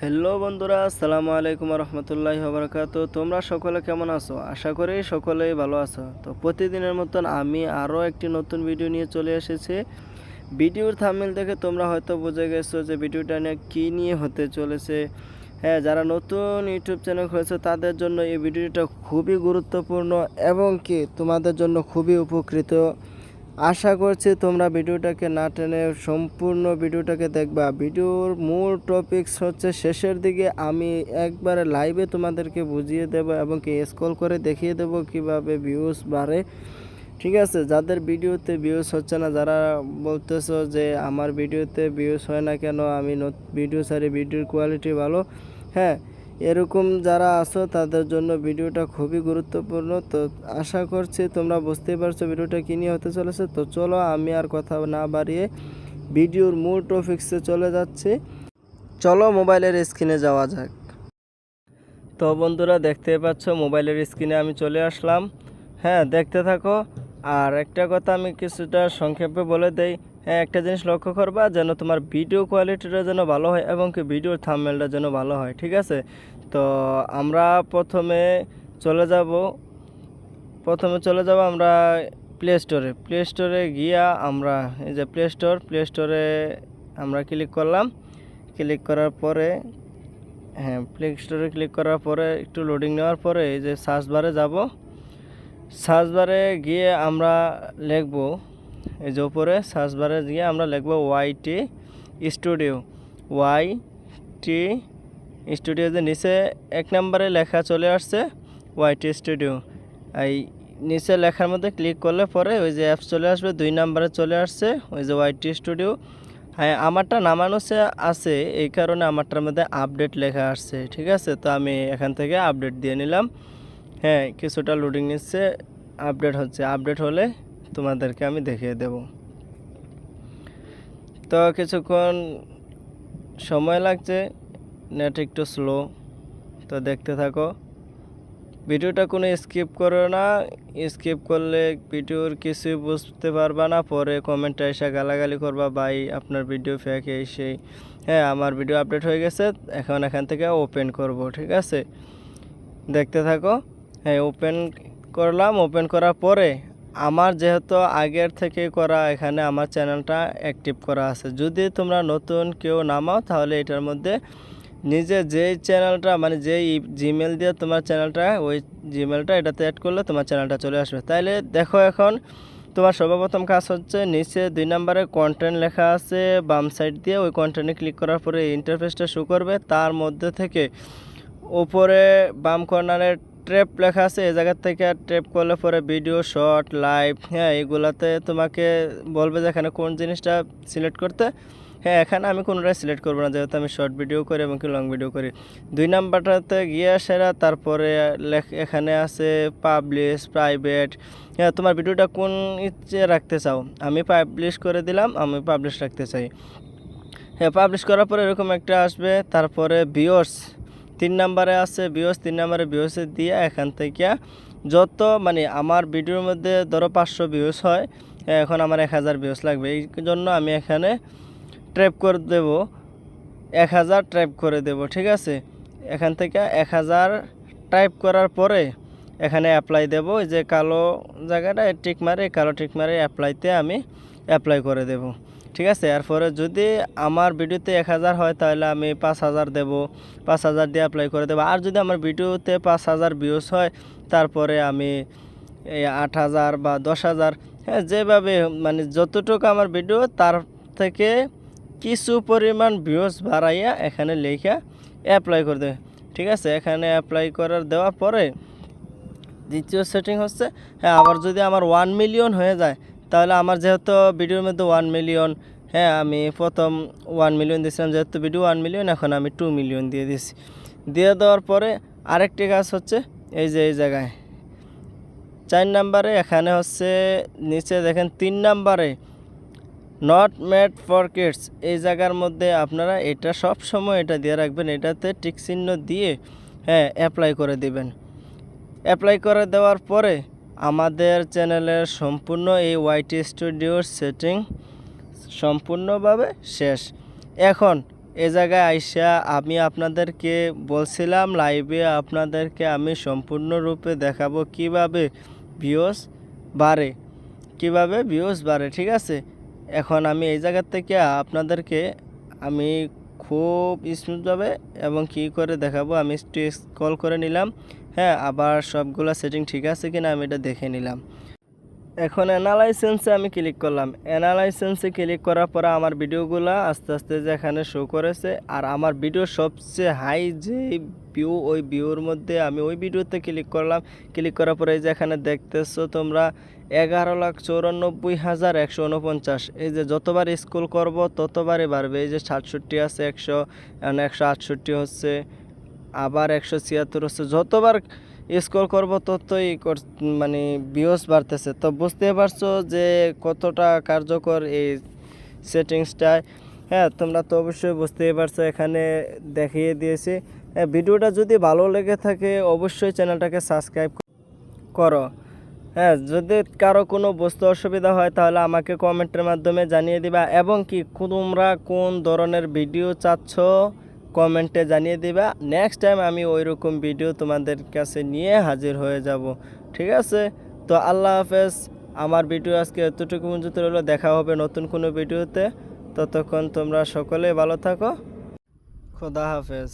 Hello বন্ধুরা, আসসালামু আলাইকুম রহমতুল্লাহ বরকাত তোমরা সকলে কেমন আছো? আশা করি সকলেই ভালো আছো। তো প্রতিদিনের মতন আমি আরও একটি নতুন ভিডিও নিয়ে চলে এসেছি। ভিডিওর থামিল দেখে তোমরা হয়তো বুঝে গেছো যে ভিডিওটা নিয়ে কী নিয়ে হতে চলেছে। হ্যাঁ যারা নতুন ইউটিউব চ্যানেল খুলেছে, তাদের জন্য এই ভিডিওটা খুবই গুরুত্বপূর্ণ এবং কি তোমাদের জন্য খুবই উপকৃত। আশা করছি তোমরা ভিডিওটাকে না টেনে সম্পূর্ণ ভিডিওটাকে দেখবা। ভিডিওর মূল টপিকস হচ্ছে শেষের দিকে আমি একবারে লাইভে তোমাদেরকে বুঝিয়ে দেব এবং কি স্কল করে দেখিয়ে দেব কীভাবে ভিউজ বাড়ে। ঠিক আছে? যাদের ভিডিওতে ভিউজ হচ্ছে না, যারা বলতেছো যে আমার ভিডিওতে ভিউজ হয় না কেন, আমি ভিডিও সারি ভিডিওর কোয়ালিটি ভালো। হ্যাঁ এরকম যারা আছো, তাদের জন্য ভিডিওটা খুবই গুরুত্বপূর্ণ। তো আশা করছি তোমরা বুঝতেই পারছ ভিডিওটা কী নিয়ে হতে চলেছে। তো চলো আমি আর কথা না বাড়িয়ে ভিডিওর মূল টপিক্সে চলে যাচ্ছি। চলো মোবাইলের স্ক্রিনে যাওয়া যাক। তো বন্ধুরা দেখতে পাচ্ছ, মোবাইলের স্ক্রিনে আমি চলে আসলাম। হ্যাঁ দেখতে থাকো। আর একটা কথা আমি কিছুটা সংক্ষেপে বলে দেই একটা জিনিস লক্ষ্য করবা যেন তোমার ভিডিও কোয়ালিটিটা যেন ভালো হয় এবং কি ভিডিওর থামমেলটা যেন ভালো হয়, ঠিক আছে? তো আমরা প্রথমে চলে যাব, প্রথমে চলে যাব আমরা প্লে স্টোরে প্লে স্টোরে গিয়া আমরা, এই যে প্লে স্টোর প্লে স্টোরে আমরা ক্লিক করলাম। ক্লিক করার পরে হ্যাঁ প্লে স্টোরে ক্লিক করার পরে, একটু লোডিং নেওয়ার পরে এই যে সার্চ বারে যাব। সার্চ বারে গিয়ে আমরা লিখব এই যে উপরে সার্চ বারে গিয়ে আমরা লিখব Y T studio Y T studio যে নিচে এক নম্বরে লেখা চলে আসছে ওয়াই টি স্টুডিও এই নিচে লেখার মধ্যে ক্লিক করলে পরে ওই যে অ্যাপস চলে আসবে, দুই নম্বরে চলে আসছে, ওই যে ওয়াই টি স্টুডিও হ্যাঁ আমারটা নামানো সে আছে, এই কারণে আমারটার মধ্যে আপডেট লেখা আসছে, ঠিক আছে? তো আমি এখান থেকে আপডেট দিয়ে নিলাম। হ্যাঁ কিছুটা লোডিং নিচ্ছে আপডেট হচ্ছে। আপডেট হলে তোমাদেরকে আমি দেখিয়ে দেব। তো কিছুক্ষণ সময় লাগছে নেট একটু স্লো তো দেখতে থাকো। ভিডিওটা কোনো স্কিপ করো না স্কিপ করলে ভিডিওর কিছুই বুঝতে পারবা না, পরে কমেন্টে এসে গালাগালি করবা, ভাই, আপনার ভিডিও ফেকে এসে হ্যাঁ আমার ভিডিও আপডেট হয়ে গেছে, এখন এখান থেকে ওপেন করব, ঠিক আছে? দেখতে থাকো। হ্যাঁ ওপেন করলাম ওপেন করার পরে আমার যেহেতু আগের থেকে করা এখানে আমার চ্যানেলটা অ্যাক্টিভ করা আছে। যদি তোমরা নতুন কেউ নামাও, তাহলে এটার মধ্যে নিজে যেই চ্যানেলটা মানে যেই জিমেল দিয়ে তোমার চ্যানেলটা, ওই জিমেলটা এটাতে অ্যাড করলে তোমার চ্যানেলটা চলে আসবে। তাইলে দেখো এখন, তোমার সর্বপ্রথম কাজ হচ্ছে নিচে দুই নম্বরে কন্টেন্ট লেখা আছে, বাম সাইড দিয়ে ওই কন্টেন্টে ক্লিক করার পরে ইন্টারফেসটা শো করবে। তার মধ্যে থেকে ওপরে বাম কর্নারে ট্রেপ লেখা আছে, এই জায়গা থেকে ট্রেপ করলে পরে ভিডিও শর্ট লাইভ হ্যাঁ এগুলাতে তোমাকে বলবে যে এখানে কোন জিনিসটা সিলেক্ট করতে। হ্যাঁ এখানে আমি কোনোটাই সিলেক্ট করব না, যেহেতু আমি শর্ট ভিডিও করি এবং কি লং ভিডিও করি। দুই নাম্বারটাতে গিয়ে সেরা, তারপরে এখানে আছে পাবলিশ প্রাইভেট হ্যাঁ তোমার ভিডিওটা কোন ইচ্ছে রাখতে চাও? আমি পাবলিশ করে দিলাম, আমি পাবলিশ রাখতে চাই। হ্যাঁ পাবলিশ করার পরে এরকম একটা আসবে, তারপরে বিয়র্স তিন নাম্বারে আছে বিয়স তিন নাম্বারে বিয়সে দিয়ে এখান থেকে যত মানে আমার ভিডিওর মধ্যে ধরো পাঁচশো ভিউস হয়, এখন আমার এক হাজার ভিউস লাগবে। এই জন্য আমি এখানে ট্র্যাপ করে দেব, এক হাজার ট্র্যাপ করে দেব, ঠিক আছে? এখান থেকে এক হাজার টাইপ করার পরে এখানে অ্যাপ্লাই দেব যে কালো জায়গাটা টিক মারে, কালো টিক মারে অ্যাপ্লাইতে আমি অ্যাপ্লাই করে দেব। ঠিক আছে? এরপরে যদি আমার ভিডিওতে এক হাজার হয়, তাহলে আমি পাঁচ হাজার দেবো। পাঁচ হাজার দিয়ে অ্যাপ্লাই করে দেবো। আর যদি আমার ভিডিওতে পাঁচ হাজার ভিউস হয়, তারপরে আমি এই আট হাজার বা দশ হাজার হ্যাঁ যেভাবে মানে যতটুকু আমার ভিডিও, তার থেকে কিছু পরিমাণ ভিউস বাড়াইয়া এখানে লেখা অ্যাপ্লাই করে দেবে। ঠিক আছে? এখানে অ্যাপ্লাই করার দেওয়ার পরে দ্বিতীয় সেটিং হচ্ছে হ্যাঁ আবার যদি আমার ওয়ান মিলিয়ন হয়ে যায় তাহলে আমার যেহেতু ভিডিওর মধ্যে ওয়ান মিলিয়ন হ্যাঁ আমি প্রথম ওয়ান মিলিয়ন দিয়েছিলাম, যেহেতু ভিডিও ওয়ান মিলিয়ন এখন আমি টু মিলিয়ন দিয়ে দিছি দিয়ে দেওয়ার পরে আরেকটি কাজ হচ্ছে, এই যে এই জায়গায়, চার নাম্বারে, এখানে হচ্ছে নিচে দেখেন তিন নাম্বারে নট মেড ফর কিডস এই জায়গার মধ্যে আপনারা এটা সব সময় এটা দিয়ে রাখবেন, এটাতে টিক চিহ্ন দিয়ে হ্যাঁ অ্যাপ্লাই করে দিবেন। অ্যাপ্লাই করে দেওয়ার পরে আমাদের চ্যানেলের সম্পূর্ণ এই ওয়াইটি স্টুডিওর সেটিং সম্পূর্ণভাবে শেষ। এখন এ জায়গায় আইসা আমি আপনাদেরকে বলছিলাম লাইভে আপনাদেরকে আমি সম্পূর্ণরূপে দেখাবো কীভাবে ভিউস বাড়ে। কীভাবে ভিউস বাড়ে, ঠিক আছে? এখন আমি এই জায়গা থেকে আপনাদেরকে আমি খুব স্মুথভাবে এবং কি করে দেখাবো, আমি একটু স্কল করে নিলাম। হ্যাঁ আবার সবগুলা সেটিং ঠিক আছে কিনা আমি এটা দেখে নিলাম। এখন অ্যানালাইসেন্সে আমি ক্লিক করলাম। অ্যানালাইসেন্সে ক্লিক করার পরে আমার ভিডিওগুলো আস্তে আস্তে যে এখানে শো করেছে আর আমার ভিডিও সবচেয়ে হাই যে ভিউ ওই ভিউর মধ্যে আমি ওই ভিডিওতে ক্লিক করলাম। ক্লিক করার পরে এই যে এখানে দেখতেছো তোমরা এগারো লাখ চৌরানব্বই হাজার একশো উনপঞ্চাশ। এই যে যতবার স্কুল করব ততবারই বাড়বে। এই যে সাতষট্টি আছে একশো একশো আটষট্টি হচ্ছে। আবার একশো ছিয়াত্তর হচ্ছে। যতবার স্কোর করব ততই মানে ভিউস বাড়তেছে। তো বুঝতে পারছ যে কতটা কার্যকর এই সেটিংসটায় হ্যাঁ তোমরা তো অবশ্যই বুঝতেই পারছ এখানে দেখিয়ে দিয়েছি। হ্যাঁ, ভিডিওটা যদি ভালো লেগে থাকে অবশ্যই চ্যানেলটাকে সাবস্ক্রাইব করো। হ্যাঁ যদি কারও কোনো বস্তু অসুবিধা হয় তাহলে আমাকে কমেন্টের মাধ্যমে জানিয়ে দিবা। এবং কি তোমরা কোন ধরনের ভিডিও চাচ্ছ? কমেন্টে জানিয়ে দিবা। নেক্সট টাইম আমি ওই রকম ভিডিও তোমাদের কাছে নিয়ে হাজির হয়ে যাব। ঠিক আছে? তো আল্লাহ হাফেজ। আমার ভিডিও আজকে এতটুকু পর্যন্ত রইল। দেখা হবে নতুন কোনো ভিডিওতে ততক্ষণ তোমরা সকলে ভালো থাকো। খোদা হাফেজ।